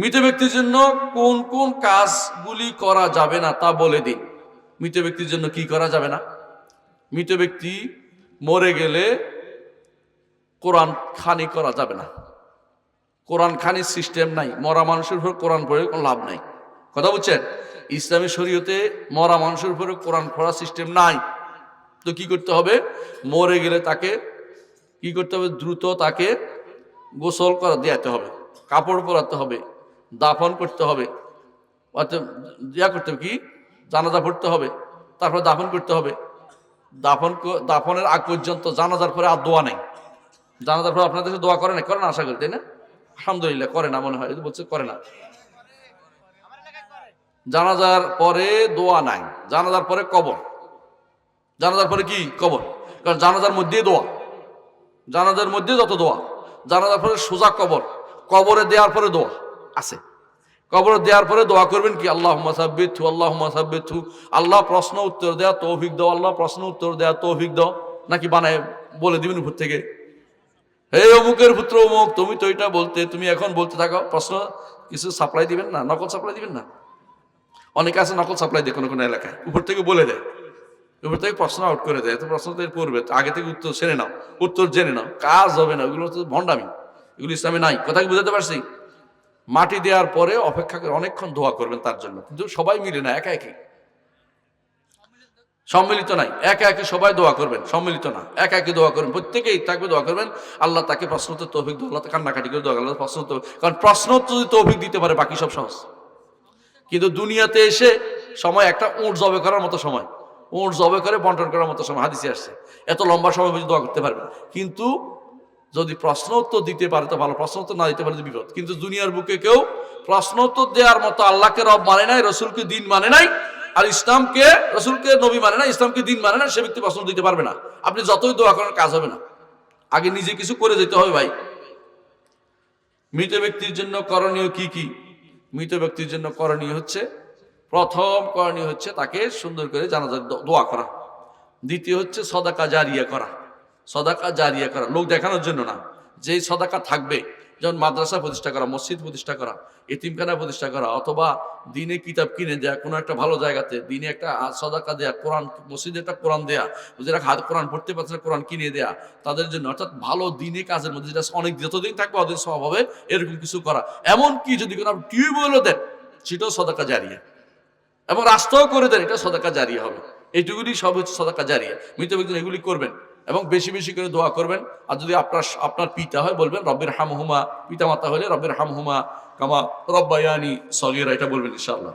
মৃত ব্যক্তির জন্য কোন কোন কাজগুলি করা যাবে না তা বলে দিন। মৃত ব্যক্তির জন্য কি করা যাবে না? মৃত ব্যক্তি মরে গেলে কোরআন খানি করা যাবে না। কোরআন খানির সিস্টেম নাই, মরা মানুষের উপর কোরআন পড়ে কোনো লাভ নাই। কথা বুঝছেন ইসলামী শরীয়তে মরা মানুষের উপরে কোরআন পড়ার সিস্টেম নাই। তো কি করতে হবে? মরে গেলে তাকে কি করতে হবে? দ্রুত তাকে গোসল করা দেওয়াতে হবে, কাপড় পরাতে হবে। দাফন করতে হবে। ইয়া করতে হবে কি? জানাজা পড়তে হবে। তারপরে দাফন করতে হবে। দাফন দাফনের আগ পর্যন্ত জানাজার পরে আর দোয়া নেই। জানাজার পরে আপনাদের দোয়া করে না করে না আশা করি, তাই না? আলহামদুলিল্লাহ, করে না, মনে হয়। বলছে করে না। জানাজার পরে দোয়া নাই। জানাজার পরে কবর। জানাজার পরে কি? কবর। কারণ জানাজার মধ্যেই দোয়া। জানাজার মধ্যে যত দোয়া। জানাজার পরে সোজা কবর। কবরে দেওয়ার পরে দোয়া। আছে। কবরে দেওয়ার পরে দোয়া করবেন কি আল্লাহ মাসাব্বিথু আল্লাহ মাসাব্বিথু আল্লাহ প্রশ্ন উত্তর দেয়া তৌফিক দাও, আল্লাহ প্রশ্ন উত্তর দেয়া তৌফিক দাও। নাকি বানায় বলে দিবেন উপর থেকে? হে অমুকের পুত্র অমুক, তুমি তো এটা বলতে, তুমি এখন বলতে থাকো। প্রশ্ন কিছু সাপ্লাই দিবেন না? নকল সাপ্লাই দিবেন না? অনেকে আছে নকল সাপ্লাই দেয় কোনো কোনো এলাকায়। উপর থেকে বলে দেয়। উপর থেকে প্রশ্ন আউট করে দেয়। তো প্রশ্ন তো পড়বে আগে থেকে উত্তর সেরে নাও। উত্তর জেনে নাও। কাজ হবে না, ওগুলো তো ভণ্ডামি। এগুলো ইসলামে নাই। কথা বুঝাতে পারছি? মাটি দেওয়ার পরে অপেক্ষা করে অনেকক্ষণ দোয়া করবেন তার জন্য। কিন্তু সবাই মিলে না, একা একই সম্মিলিত নাই। একা একে সবাই দোয়া করবেন, সম্মিলিত না। একা একে দোয়া করবেন, প্রত্যেকেই থাকবে দোয়া করবেন। আল্লাহ তাকে প্রশ্ন উত্তর তৌফিক আল্লাহ তাকে কান্নাকাটি করে দোয়া আল্লাহ প্রশ্ন উত্তর কারণ প্রশ্ন যদি তৌফিক দিতে পারে, বাকি সব সহজ। কিন্তু দুনিয়াতে এসে সময় একটা উঁট জবে করার মতো সময়। উঁট জবে করে বন্টন করার মতো সময়। হাদিসে আসছে। এত লম্বা সময় বেশি দোয়া করতে পারবে কিন্তু যদি প্রশ্ন উত্তর দিতে পারে তো ভালো প্রশ্ন উত্তর না দিতে পারে বিপদ। কিন্তু দুনিয়ার বুকে কেউ প্রশ্ন উত্তর দেওয়ার মতো আল্লাহকে রব মানে নাই, রসুলকে দিন মানে নাই, আর ইসলামকে, রসুলকে নবী মানে না ইসলামকে দিন মানে না সে ব্যক্তি প্রশ্ন দিতে পারবে না। আপনি যতই দোয়া করেন, কাজ হবে না। আগে নিজে কিছু করে যেতে হবে ভাই। মৃত ব্যক্তির জন্য করণীয় কি কি? মৃত ব্যক্তির জন্য করণীয় হচ্ছে, প্রথম করণীয় হচ্ছে তাকে সুন্দর করে জানাজার দোয়া করা। দ্বিতীয় হচ্ছে সদাকা জারিয়া করা। সদাকা জারিয়া করা, লোক দেখানোর জন্য না। যেই সদাকা থাকবে, যেমন মাদ্রাসা প্রতিষ্ঠা করা, মসজিদ প্রতিষ্ঠা করা, এতিমখানা প্রতিষ্ঠা করা, অথবা দিনে কিতাব কিনে দেয়া, কোনো একটা ভালো জায়গাতে দিনে একটা সদাকা দেয়া, কোরআন, মসজিদে একটা কোরআন দেয়া যারা হাত কোরআন পড়তে পারছে না, কোরআন কিনে দেয়া, তাদের জন্য, অর্থাৎ ভালো দিনে কাজের মধ্যে যেটা অনেক যতদিন থাকবে অতদিন সব হবে, এরকম কিছু করা। এমন কি যদি কোনো টিউবওয়েলও দেন, সেটাও সদাকা জারিয়া। এবং রাস্তাও করে দেন এটা সদাকা জারিয়া হবে। এইটুকুনি সব হচ্ছে সদাকা জারিয়া। মৃত ব্যক্তি এগুলি করবেন। এবং বেশি বেশি করে দোয়া করবেন। আর যদি আপনার আপনার পিতা হয়, বলবেন, রব্বের হাম হুমা পিতা মাতা হলে, রব্বের হাম হুমা কামা রব্বায়ানি সগিরা এটা বলবেন ইনশাআল্লাহ।